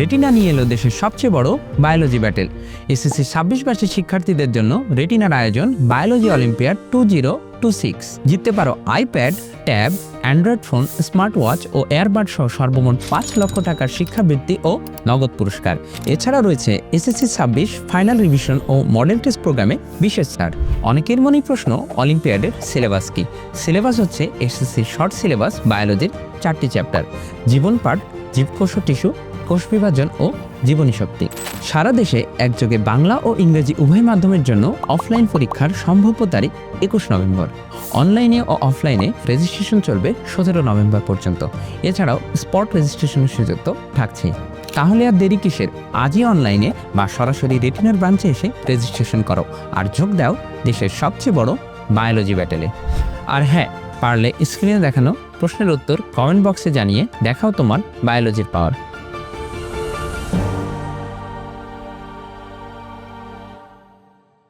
Retina নিয়ে এলো দেশের সবচেয়ে বড় বায়োলজি ব্যাটেল। এসএসসি ছাব্বিশ বার্ষিক শিক্ষার্থীদের জন্য রেটিনার আয়োজন biology olympiad two zero two six. জিততে পারো iPad, tab, android phone smart watch ও এয়ারবাড সহ সর্বমোট পাঁচ লক্ষ টাকার শিক্ষাবৃত্তি ও নগদ পুরস্কার। এছাড়া রয়েছে এসএসসি ছাব্বিশ ফাইনাল রিভিশন ও মডেল টেস্ট প্রোগ্রামে বিশেষ ছাড় অনেকের মনেই প্রশ্ন, অলিম্পিয়াডের সিলেবাস কি? সিলেবাস হচ্ছে এসএসসি শর্ট সিলেবাস বায়োলজির চারটি চ্যাপ্টার। জীবন পাঠ, জীবকোষ টিস্যু কোষ বিভাজন ও জীবনী শক্তি। সারা দেশে একযোগে বাংলা ও ইংরেজি উভয় মাধ্যমের জন্য অফলাইন পরীক্ষার সম্ভাব্য তারিখ একুশ নভেম্বর। অনলাইনে ও অফলাইনে রেজিস্ট্রেশন চলবে সতেরো নভেম্বর পর্যন্ত। এছাড়াও স্পট রেজিস্ট্রেশনের সুযোগ তো থাকছেই তাহলে আর দেরি কিসের? আজই অনলাইনে বা সরাসরি রেটিনার ব্রাঞ্চে এসে রেজিস্ট্রেশন করো আর যোগ দাও দেশের সবচেয়ে বড় বায়োলজি ব্যাটেলে। আর হ্যাঁ পারলে স্ক্রিনে দেখানো প্রশ্নের উত্তর কমেন্ট বক্সে জানিয়ে দেখাও তোমার বায়োলজির পাওয়ার।